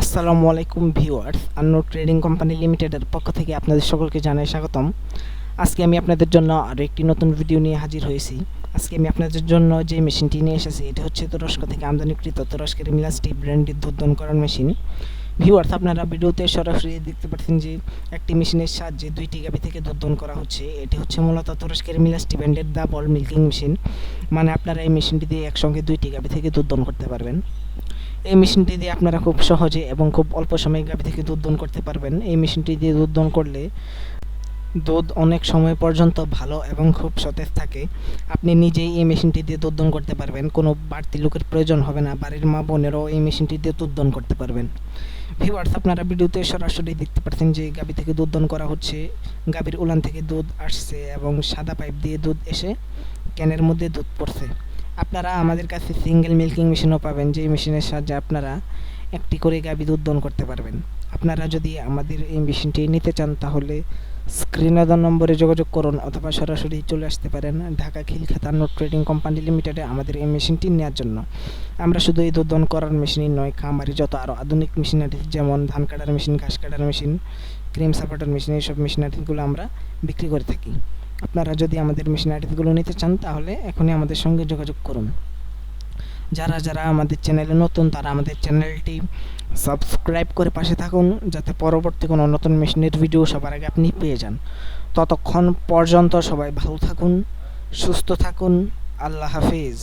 আসসালামু আলাইকুম viewers, আন্নো trading company লিমিটেডের পক্ষ থেকে আপনাদের সকলকে জানাই স্বাগতম। আজকে আমি আপনাদের জন্য আরও একটি নতুন ভিডিও নিয়ে হাজির হয়েছি। আজকে আমি আপনাদের জন্য যে মেশিনটি নিয়ে এসেছি, এটা হচ্ছে তুরস্ক থেকে আমদানিকৃত তুরস্কের মিলাসটি ব্র্যান্ডের দুধনকরণ মেশিন। ভিউয়ার্স, আপনারা ভিডিওতে সরাসরি দেখতে পাচ্ছেন যে একটি মেশিনের সাহায্যে দুইটি গাভি থেকে দুধন করা হচ্ছে। এটি হচ্ছে মূলত তুরস্কের মিলাসটি ব্র্যান্ডের ডাবল মিল্কিং মেশিন। মানে আপনারা এই মেশিনটি দিয়ে একসঙ্গে দুইটি গাভি থেকে দুধন করতে পারবেন। এই মেশিনটি দিয়ে আপনারা খুব সহজে এবং খুব অল্প সময়ে গাভী থেকে দুধ দন করতে পারবেন। এই মেশিনটি দিয়ে দুধ দন করলে দুধ অনেক সময় পর্যন্ত ভালো এবং খুব সতেজ থাকে। আপনি নিজেই এই মেশিনটি দিয়ে দুধ করতে পারবেন। কোনো বাড়তি লোকের প্রয়োজন হবে না। বাড়ির মা বোনেরও এই মেশিনটি দিয়ে দুধ করতে পারবেন। ভিউয়ার্স, আপনারা ভিডিওতে সরাসরি দেখতে পাচ্ছেন যে গাভী থেকে দুধ দন করা হচ্ছে। গাভীর উলান থেকে দুধ আসছে এবং সাদা পাইপ দিয়ে দুধ এসে ক্যানের মধ্যে দুধ পড়ছে। আপনারা আমাদের কাছে সিঙ্গেল মিল্কিং মেশিনও পাবেন, যেই মেশিনের সাহায্যে আপনারা একটি করে গাভী দুধ দন করতে পারবেন। আপনারা যদি আমাদের এই মেশিনটি নিতে চান, তাহলে স্ক্রিনে দেওয়া নম্বরে যোগাযোগ করুন অথবা সরাসরি চলে আসতে পারেন Dhaka Khilkhet note trading company লিমিটেডে আমাদের এই মেশিনটি নেওয়ার জন্য। আমরা শুধু এই দুধ দন করার মেশিনই নয়, খামারি যত আরও আধুনিক মেশিনারি যেমন ধান কাটার মেশিন ঘাস কাটার মেশিন ক্রিম সাপোর্টার মেশিন এইসব মেশিনারিগুলো আমরা বিক্রি করে থাকি। আপনারা যদি আমাদের মেশিনারিগুলো নিতে চান, তাহলে এখনই আমাদের সঙ্গে যোগাযোগ করুন। যারা যারা আমাদের চ্যানেলে নতুন, তারা আমাদের চ্যানেলটি সাবস্ক্রাইব করে পাশে থাকুন, যাতে পরবর্তী কোনো নতুন মেশিনের ভিডিও সবার আগে আপনি পেয়ে যান। ততক্ষণ পর্যন্ত সবাই ভালো থাকুন, সুস্থ থাকুন, আল্লাহ হাফিজ।